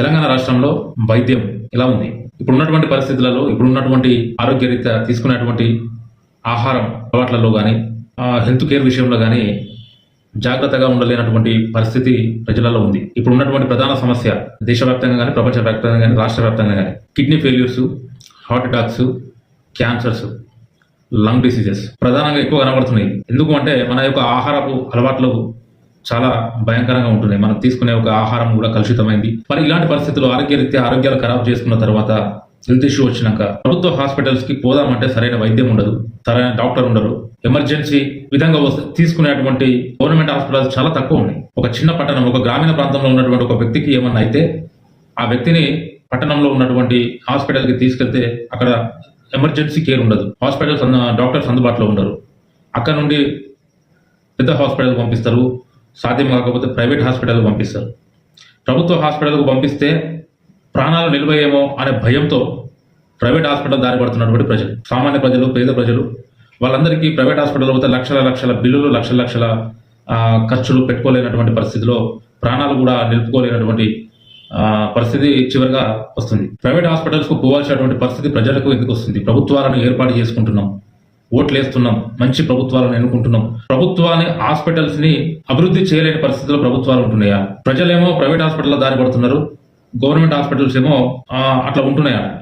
తెలంగాణ రాష్ట్రంలో వైద్యం ఎలా ఉంది. ఇప్పుడు ఉన్నటువంటి పరిస్థితులలో ఇప్పుడు ఉన్నటువంటి ఆరోగ్యరీత్యా తీసుకునేటువంటి ఆహారం అలవాట్లలో కానీ హెల్త్ కేర్ విషయంలో కానీ జాగ్రత్తగా ఉండలేనటువంటి పరిస్థితి ప్రజలలో ఉంది. ఇప్పుడు ఉన్నటువంటి ప్రధాన సమస్య దేశవ్యాప్తంగా కానీ ప్రపంచ వ్యాప్తంగా కానీ రాష్ట్ర వ్యాప్తంగా కానీ kidney failures heart attacks cancers lung diseases ప్రధానంగా ఎక్కువ కనబడుతున్నాయి. ఎందుకు అంటే మన యొక్క ఆహారపు అలవాట్లు చాలా భయంకరంగా ఉంటుంది మనం తీసుకునే ఒక ఆహారం కూడా కలుషితమైంది. మరి ఇలాంటి పరిస్థితుల్లో ఆరోగ్యరీత్యా ఆరోగ్యాలు ఖరాబ్ చేసుకున్న తర్వాత హెల్త్ ఇష్యూ వచ్చినాక ప్రభుత్వ హాస్పిటల్స్కి పోదామంటే సరైన వైద్యం ఉండదు సరైన డాక్టర్ ఉండరు. ఎమర్జెన్సీ విధంగా వస్తే తీసుకునేటువంటి గవర్నమెంట్ హాస్పిటల్స్ చాలా తక్కువ ఉన్నాయి. ఒక చిన్న పట్టణం ఒక గ్రామీణ ప్రాంతంలో ఉన్నటువంటి ఒక వ్యక్తికి ఏమన్నా అయితే ఆ వ్యక్తిని పట్టణంలో ఉన్నటువంటి హాస్పిటల్కి తీసుకెళ్తే అక్కడ ఎమర్జెన్సీ కేర్ ఉండదు. హాస్పిటల్స్ డాక్టర్స్ అందుబాటులో ఉండరు. అక్కడ నుండి పెద్ద హాస్పిటల్కి పంపిస్తారు. సాధ్యం కాకపోతే ప్రైవేట్ హాస్పిటల్కి పంపిస్తారు. ప్రభుత్వ హాస్పిటల్కు పంపిస్తే ప్రాణాలు నిలిపోయేమో అనే భయంతో ప్రైవేట్ హాస్పిటల్ దారి పడుతున్నటువంటి ప్రజలు సామాన్య ప్రజలు పేద ప్రజలు. వాళ్ళందరికీ ప్రైవేట్ హాస్పిటల్ పోతే లక్షల లక్షల బిల్లులు లక్షల లక్షల ఖర్చులు పెట్టుకోలేనటువంటి పరిస్థితిలో ప్రాణాలు కూడా నిలుపుకోలేనటువంటి పరిస్థితి చివరిగా వస్తుంది. ప్రైవేట్ హాస్పిటల్స్కు పోవాల్సినటువంటి పరిస్థితి ప్రజలకు ఎందుకు వస్తుంది? ప్రభుత్వాలను ఏర్పాటు చేసుకుంటున్నాం. ఓట్లు వేస్తున్నాం మంచి ప్రభుత్వాలను ఎన్నుకుంటున్నాం. ప్రభుత్వాన్ని హాస్పిటల్స్ని అభివృద్ధి చేయలేని పరిస్థితిలో ప్రభుత్వాలు ఉంటున్నాయా? ప్రజలేమో ప్రైవేట్ హాస్పిటల్లో దారి పడుతున్నారు గవర్నమెంట్ హాస్పిటల్స్ ఏమో అట్లా ఉంటున్నాయా?